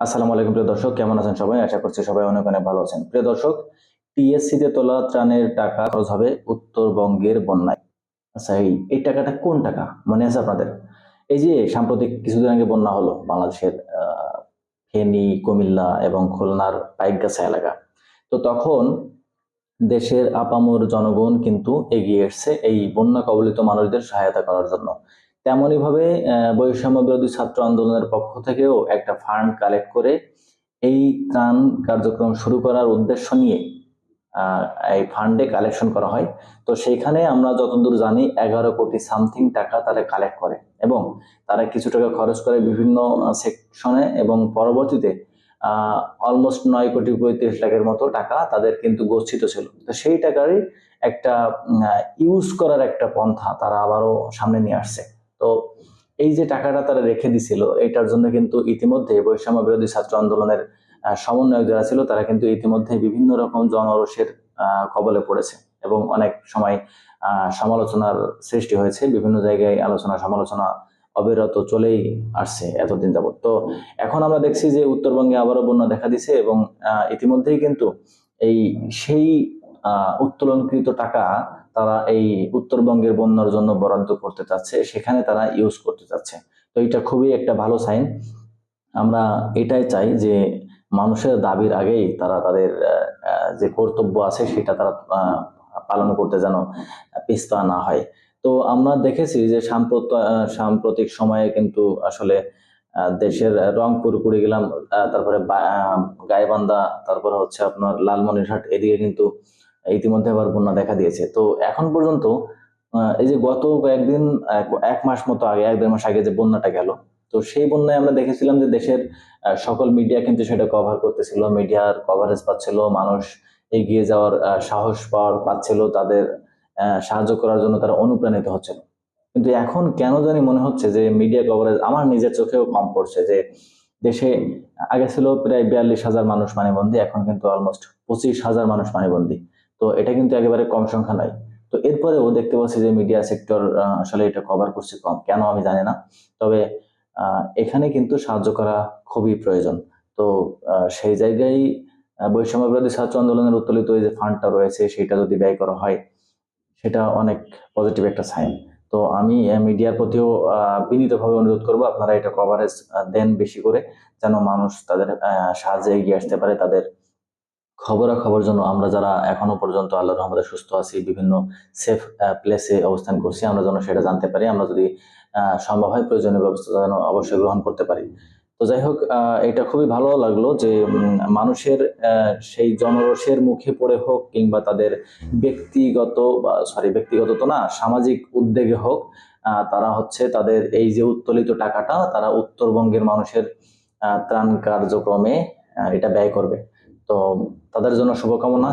আসসালামু আলাইকুম প্রিয় দর্শক, কেমন আছেন সবাই? আশা করছি সবাই অনেক অনেক ভালো আছেন। প্রিয় দর্শক টিএসসি তে তোলা ত্রাণের টাকা খরচ হবে উত্তরবঙ্গের বন্যায়। আচ্ছা এই এই টাকাটা কোন টাকা? মনে আছে আপনাদের? এই যে সাম্প্রতিক কিছুদিন আগে বন্যা হলো বাংলাদেশের ফেনী, কুমিল্লা এবং খুলনার পাইকগাছা এলাকা। তো তখন দেশের আপামর জনগণ কিন্তু এগিয়ে এসছে এই বন্যা কবলিত মানুষদের সহায়তা করার জন্য। তেমনই ভাবে আহ, বৈষম্য বিরোধী ছাত্র আন্দোলনের পক্ষ থেকেও একটা ফান্ড কালেক্ট করে এই ত্রাণ কার্যক্রম শুরু করার উদ্দেশ্য নিয়ে এই ফান্ডে কালেকশন করা হয়। তো সেইখানে আমরা যতদূর জানি এগারো কোটি সামথিং টাকা তারা কালেক্ট করে এবং তারা কিছু টাকা খরচ করে বিভিন্ন সেকশনে এবং পরবর্তীতে অলমোস্ট নয় কোটি পঁয়ত্রিশ লাখের মতো টাকা তাদের কিন্তু গচ্ছিত ছিল। তো সেই টাকারই একটা ইউজ করার একটা পন্থা তারা আবারও সামনে নিয়ে আসছে। তো এই যে টাকাটা তারা রেখে দিছিল, এটার জন্য কিন্তু ইতিমধ্যে বৈষম্য বিরোধী ছাত্র আন্দোলনের সমন্বয়ক যারা ছিল, তারা কিন্তু ইতিমধ্যে বিভিন্ন রকম জনরসের কবলে পড়েছে এবং অনেক সময় সমালোচনার সৃষ্টি হয়েছে। বিভিন্ন জায়গায় আলোচনা, সমালোচনা অবিরত চলেই আসছে এতদিন যাবত তো এখন আমরা দেখছি যে উত্তরবঙ্গে আবারও বন্যা দেখা দিছে এবং ইতিমধ্যেই কিন্তু এই সেই উত্তোলনকৃত টাকা তারা এই উত্তরবঙ্গের বন্যার জন্য বরাদ্দ করতে চাচ্ছে, সেখানে তারা ইউজ করতে চাচ্ছে। তো এটা খুবই একটা ভালো সাইন আমরা এটাই চাই যে মানুষের দাবির আগেই তারা তাদের যে কর্তব্য আছে সেটা তারা পালন করতে যেন পিস্তা না হয়। তো আমরা দেখেছি যে সাম্প্রত সাম্প্রতিক সময়ে কিন্তু আসলে দেশের রংপুর, কুড়িগ্রাম তারপরে গাইবান্ধা, তারপরে হচ্ছে আপনার লালমনিরহাট, এদিকে কিন্তু ইতিমধ্যে আবার বন্যা দেখা দিয়েছে। তো এখন পর্যন্ত এই যে গত কয়েকদিন, এক- মাস মতো আগে, এক দেড় মাস আগে যে বন্যাটা গেল, তো সেই বন্যায় আমরা দেখেছিলাম যে দেশের সকল মিডিয়া কিন্তু সেটা কভার করতেছিল। মিডিয়ার কভারেজ পাচ্ছিল, মানুষ এগিয়ে যাওয়ার সাহস পাওয়ার, পাচ্ছিল তাদের সাহায্য করার জন্য তারা অনুপ্রাণিত হচ্ছিল কিন্তু এখন কেন জানি মনে হচ্ছে যে মিডিয়া কভারেজ আমার নিজের চোখেও কম পড়ছে যে দেশে আগে ছিল প্রায় বিয়াল্লিশ হাজার মানুষ পানিবন্দী এখন কিন্তু অলমোস্ট পঁচিশ হাজার মানুষ পানিবন্দী তো এটা কিন্তু একেবারে কম সংখ্যা নয় তো এরপরেও দেখতে পাচ্ছি যে মিডিয়া সেক্টর আসলে এটা কভার করছে কম। কেন আমি জানি না। তবে এখানে কিন্তু সাহায্য করা খুবই প্রয়োজন। তো সেই জায়গায় আহ, বৈষম্য বিরোধী ছাত্র আন্দোলনের উত্তোলিত যে ফান্ডটা রয়েছে সেটা যদি ব্যয় করা হয় সেটা অনেক পজিটিভ একটা সাইন তো আমি মিডিয়ার প্রতিও বিনীতভাবে অনুরোধ করব আপনারা এটা কভারেজ দেন বেশি করে যেন মানুষ তাদের সাহায্যে এগিয়ে আসতে পারে তাদের খবরাখবর জন্য আমরা যারা এখনও পর্যন্ত আল্লাহর রহমতে সুস্থ আছি, বিভিন্ন সেফ প্লেসে অবস্থান করছি, আমরা যেন সেটা জানতে পারি। আমরা যদি সম্ভব হয় প্রয়োজনীয় ব্যবস্থা যেন অবশ্যই গ্রহণ করতে পারি। তো যাই হোক এটা খুবই ভালো লাগল যে মানুষের সেই জনরসের মুখে পড়ে হোক কিংবা তাদের ব্যক্তিগত বা সরি ব্যক্তিগত তো না, সামাজিক উদ্যোগে হোক তারা হচ্ছে তাদের এই যে উত্তোলিত টাকাটা, তারা উত্তরবঙ্গের মানুষের ত্রাণ কার্যক্রমে এটা ব্যয় করবে। তো তাদের জন্য শুভকামনা